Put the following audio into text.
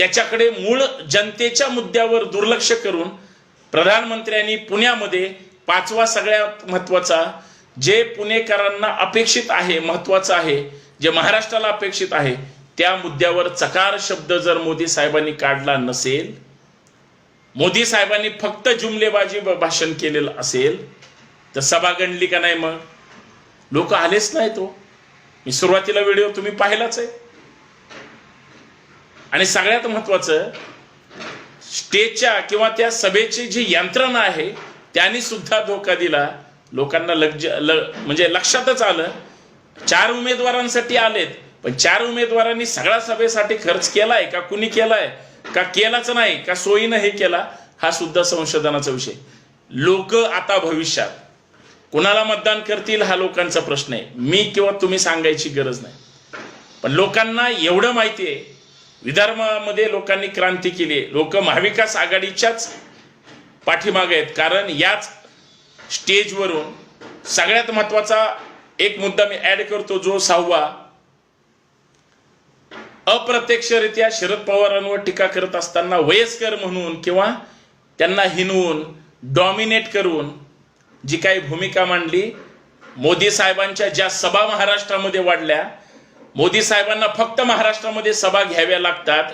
त्याच्याकडे मूळ जनतेच्या मुद्द्यावर दुर्लक्ष करून प्रधानमंत्र्यांनी पुण्यामध्ये पाचवा सगळ्यात महत्त्वाचा जे पुणेकरांना अपेक्षित आहे महत्वाचं आहे जे महाराष्ट्राला अपेक्षित आहे त्या मुद्द्यावर चकार शब्द जर मोदी साहेबांनी काढला नसेल मोदी साहेबांनी फक्त जुमलेबाजी भाषण केलेलं असेल तर सभा गणली का नाही मग? लोक आलेच नाही तो हो. मी सुरुवातीला व्हिडिओ तुम्ही पाहिलाच आहे. आणि सगळ्यात महत्वाचं स्टेजच्या किंवा त्या सभेची जी यंत्रणा आहे त्यांनी सुद्धा धोका दिला. लोकांना लक्ष ल- म्हणजे लक्षातच आलं चार उमेदवारांसाठी आलेत पण चार उमेदवारांनी सगळ्या सभेसाठी खर्च केलाय का कुणी केलाय? का केलाच नाही का सोयीनं हे केला? हा सुद्धा संशोधनाचा विषय. लोक आता भविष्यात कुणाला मतदान करतील हा लोकांचा प्रश्न आहे. मी किंवा तुम्ही सांगायची गरज नाही. पण लोकांना एवढं माहिती आहे विदर्भामध्ये लोकांनी क्रांती केली. लोक महाविकास आघाडीच्याच पाठीमागे आहेत. कारण याच स्टेजवरून सगळ्यात महत्त्वाचा एक मुद्दा मी ऍड करतो जो सहावा अप्रत्यक्षरित्या शरद पवारांवर टीका करत असताना वयस्कर म्हणून किंवा त्यांना हिनवून डॉमिनेट करून जी काही भूमिका मांडली मोदी साहेबांच्या ज्या सभा महाराष्ट्रामध्ये वाढल्या मोदी साहेबांना फक्त महाराष्ट्रामध्ये सभा घ्याव्या लागतात.